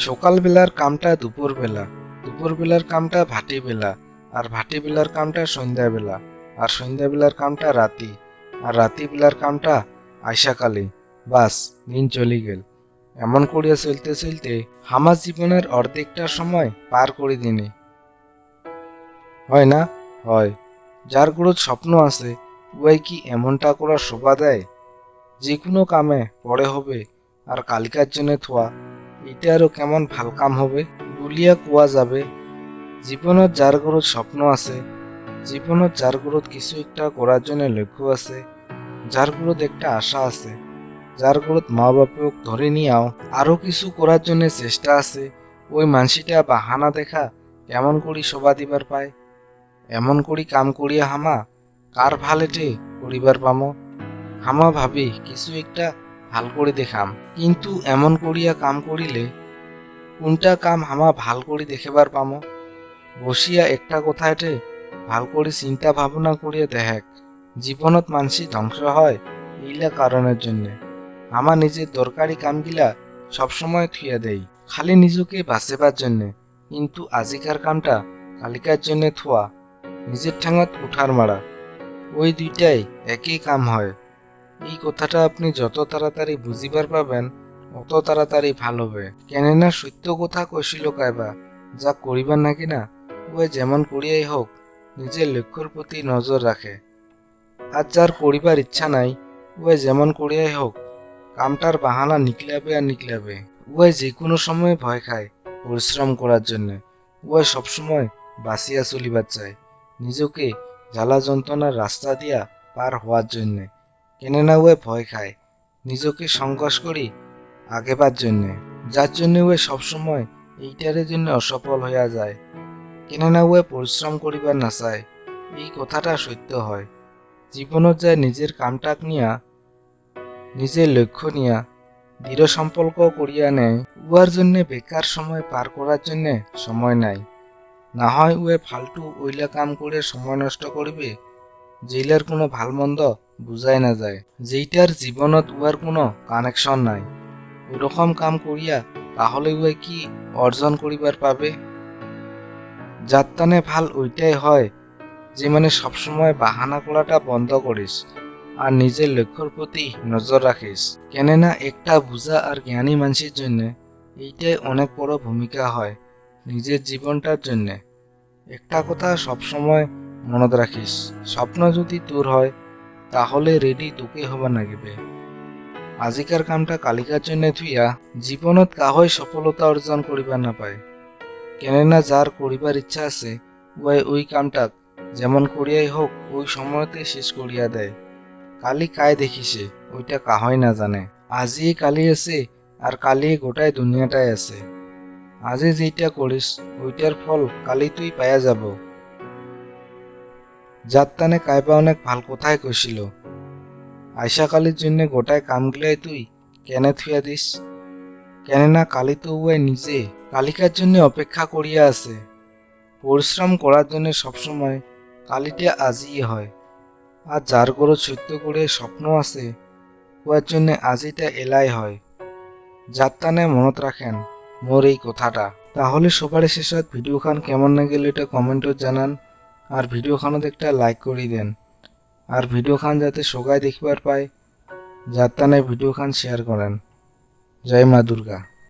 সকালবেলার কামটা দুপুরবেলা, দুপুরবেলার কামটা ভাটিবেলা, আর ভাটিবেলার কামটা সন্ধ্যাবেলা, আর সন্ধ্যাবেলার কামটা রাতি, আর রাতিবেলার কামটা আইসাকালে বাস, দিন চলে গেল। এমন করিয়া চলতে চলতে আমার জীবনের অর্ধেকটা সময় পার করে দিনে। হয় না? হয়। যার গুরুত স্বপ্ন আছে উই কি এমনটা করার শোভা দেয়? যে কোনো কামে পড়ে হবে, আর কালিকার জন্য থোয়া এটা আরও কেমন ভালো কাম হবে? বলিয়া কোয়া যাবে? জীবনত যার ঘরত স্বপ্ন আছে, জীবনত যার ঘরত কিছু একটা করার জন্য লক্ষ্য আছে যার ঘরত একটা আশা আছে যার ঘরত মা বাপক ধরে নিয়াও আরও কিছু করার জন্য চেষ্টা আছে, ওই মানসিটা বাহানা দেখা কেমন করি শোভা দিবার পায়? এমন করি কাম করিয়া হামা কার ভালো এটে করিবার পামো? হামা ভাবি কিছু একটা ভালো করে দেখাম। কিন্তু এমন করিয়া কাম করিলে কোনটা কাম হামা ভালো করে দেখিবার পামো? বসিয়া একটা কথাতে ভালো করে চিন্তা ভাবনা করিয়া দেখাক জীবনত মানসি ধ্বংস হয় এইলা কারণের জন্য। আমার নিজের দরকারি কামগিলা সবসময় থুইয়া দেই। খালি নিজকে বাঁচেবার জন্যে। কিন্তু আজিকার কামটা কালিকার জন্যে থোয়া, নিজের ঠাঙত উঠার মারা। ওই দুইটাই একই কাম হয়। এই কথাটা আপনি যত তাড়াতাড়ি বুঝিবার পাবেন, অত তাড়াতাড়ি ভালো হবে। কেননা সত্য কথা কইছিল কাইবা যা করিবার নাকি না ওই যেমন করিয়াই হোক, নিজের লক্ষ্যর প্রতি নজর রাখে। আর যার করিবার ইচ্ছা নাই ওই যেমন করিয়াই হোক, কামটার বাহানা নিকলাবে আর নিকলাবে ওই যে কোনো সময় ভয় খায় পরিশ্রম করার জন্য। ওই সবসময় বাঁচিয়া চলিবার চায়, নিজকে জ্বালা যন্ত্রণার রাস্তা দিয়া পার হওয়ার জন্যে। কেননা ওয়ে ভয় খায়। নিজকে সংকোচ করি আগেবার জন্যে। যার জন্য ওয়ে সবসময় এইটারের জন্য অসফল হইয়া যায়। কেননা ওয়ে পরিশ্রম করিবার না চায় এই কথাটা সত্য হয়। জীবনত যায় নিজের কামটাক নিয়া, নিজের লক্ষ্য নিয়া, দৃঢ় সম্পর্ক করিয়া নেয়। উহার জন্য বেকার সময় পার করার জন্য সময় নাই। না হয় উয়ে ফালতু ওইলা কাম করে সময় নষ্ট করিবে যেইলার কোনো ভালো মন্দ বুঝাই না যায় যেইটার জীবনত উহার কোনো কানেকশন নাই। ওরকম কাম করিয়া তাহলে উয়ে কি অর্জন করিবার পাবে? যার তানে ভালো ওইটাই হয়, যে মানে সবসময় বাহানা করাটা বন্ধ করিস আর নিজের লক্ষ্যর প্রতি নজর রাখিস কেননা একটা বুঝা আর জ্ঞানী মানুষের জন্য, এইটাই অনেক বড় ভূমিকা হয় নিজের জীবনটার জন্যে। একটা কথা সবসময় মনত রাখিস স্বপ্ন যদি তোর হয় তাহলে রেডি তোকে হবা নাগিবে আজিকার কামটা কালিকার জন্য থুইয়া জীবনত কাহই সফলতা অর্জন করিবা নাপায় কেননা যার করিবার ইচ্ছা আছে ওই ওই কামটাক যেমন করিয়াই হোক, ওই সময়তে শেষ করিয়া দেয়। কালি কায় দেখিছে, ওইটা কাহই না জানে। আজি কালি আছে, আর কালি গোটাই দুনিয়াটাই আছে। আজি যেইটা করিস, ওইটার ফল কালি তুই পাইয়া যাব। যার তানে কাইবা অনেক ভালো কথাই কইছিল। আইসা কালির জন্য গোটাই কামগুলাই তুই কেনে থুইয়া দিস? কেননা কালি তো উয়াই নিজে কালিকার জন্য অপেক্ষা করিয়া আছে। পরিশ্রম করার জন্য সবসময় কালিটা আজিই হয়। আর যার গরো সত্য করে স্বপ্ন আছে উয়ার জন্য আজিটা এলাই হয়। যার তানে মনত রাখেন মোর এই কথাটা। তাহলে সবার শেষত ভিডিওখান কেমন লাগিল এটা কমেন্টত জানান। আর ভিডিও ভিডিওখানত একটা লাইক করে দেন। আর ভিডিও খান যাতে সবাই দেখবার পায় যার তানে ভিডিওখান শেয়ার করেন। জয় মা দুর্গা।